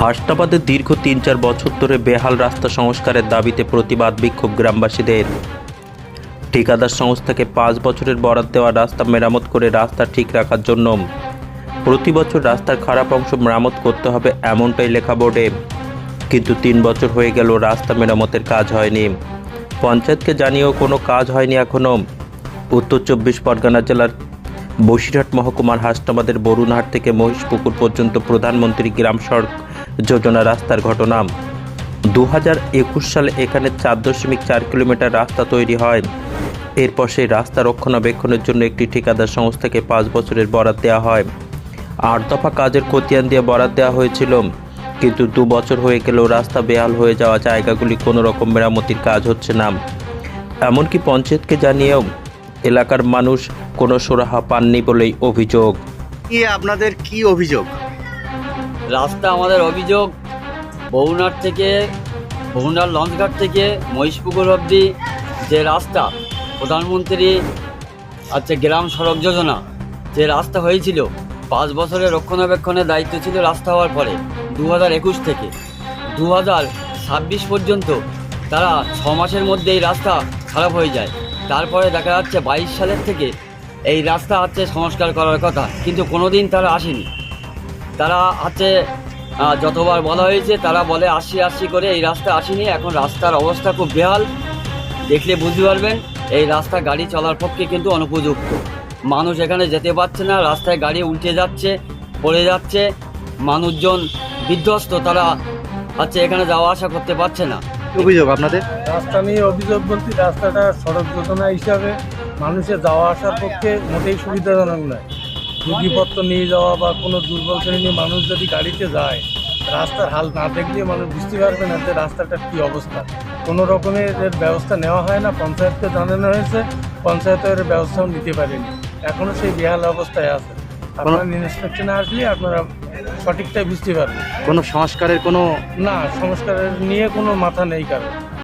হাসনাবাদে দীর্ঘ তিন চার বছর ধরে বেহাল রাস্তা সংস্কারের দাবিতে প্রতিবাদ বিক্ষোভ গ্রামবাসীদের। ঠিকাদার সংস্থাকে পাঁচ বছরের বরাদ দেওয়া রাস্তা মেরামত করে রাস্তা ঠিক রাখার জন্য। প্রতি বছর রাস্তার খারাপ অংশ মেরামত করতে হবে এমনটাই লেখা বোর্ডে। কিন্তু তিন বছর হয়ে গেল রাস্তা মেরামতের কাজ হয়নি। পঞ্চায়েতকে জানিয়েও কোনো কাজ হয়নি এখনও উত্তর চব্বিশ পরগনা জেলার বসিরহাট মহকুমার হাসনাবাদের বরুণহাট থেকে মহিষপুকুর পর্যন্ত প্রধানমন্ত্রী গ্রাম সড়ক যোজনা রাস্তার ঘটনা। দু একুশ সালে এখানে চার দশমিক চার কিলোমিটার রাস্তা তৈরি হয়। এরপর সেই রাস্তা রক্ষণাবেক্ষণের জন্য একটি ঠিকাদার সংস্থাকে পাঁচ বছরের বরাদ দেওয়া হয়। আট দফা কাজের খতিয়ান দিয়ে বরাদ দেওয়া হয়েছিল। কিন্তু দু বছর হয়ে গেলেও রাস্তা বেহাল হয়ে যাওয়া জায়গাগুলি কোনো রকম মেরামতির কাজ হচ্ছে না। এমনকি পঞ্চায়েতকে জানিয়েও এলাকার মানুষ কোনো সুরাহা পাননি বলেই অভিযোগ। আপনাদের কি অভিযোগ? রাস্তা আমাদের অভিযোগ। বৌনার থেকে বৌনার লঞ্চঘাট থেকে মহিষপুকুর অবধি যে রাস্তা, প্রধানমন্ত্রী আচ্ছা গ্রাম সড়ক যোজনা, যে রাস্তা হয়েছিল, পাঁচ বছরের রক্ষণাবেক্ষণের দায়িত্ব ছিল রাস্তা হওয়ার পরে দু হাজার একুশ থেকে। দু হাজার ছাব্বিশ পর্যন্ত তারা ছ মাসের মধ্যে এই রাস্তা খারাপ হয়ে যায়। তারপরে দেখা যাচ্ছে বাইশ সালের থেকে এই রাস্তা হচ্ছে সংস্কার করার কথা, কিন্তু কোনোদিন তারা আসেনি। তারা হচ্ছে যতবার বলা হয়েছে তারা বলে আসি আসি করে এই রাস্তা আসেনি। এখন রাস্তার অবস্থা খুব বেহাল। দেখলে বুঝতে পারবেন এই রাস্তা গাড়ি চলার পক্ষে কিন্তু অনুপযুক্ত। মানুষ এখানে যেতে পারছে না রাস্তায় গাড়ি উল্টে যাচ্ছে পড়ে যাচ্ছে। মানুষজন বিধ্বস্ত তারা হচ্ছে এখানে যাওয়া আসা করতে পারছে না। অভিযোগ আপনাদের? রাস্তা নিয়ে অভিযোগ বলতে রাস্তাটা সড়ক যোজনা হিসাবে মানুষের যাওয়া আসার পক্ষে মোটেই সুবিধাজনক নয়। রুগীপত্র নিয়ে যাওয়া বা কোনো দুর্বল শ্রেণির মানুষ যদি গাড়িতে যায় রাস্তার হাল না দেখলে মানুষ বুঝতে পারবে না যে রাস্তাটার কী অবস্থা। কোনো রকমের এর ব্যবস্থা নেওয়া হয় না পঞ্চায়েতকে জানানো হয়েছে পঞ্চায়েতের ব্যবস্থাও নিতে পারেনি। এখনও সেই বেহাল অবস্থায় আছে। আপনারা ইন্সপেকশনে আসলে আপনারা সঠিকটাই বুঝতে পারবেন। কোনো সংস্কারের কোনো না সংস্কারের নিয়ে কোনো মাথা নেই কারণ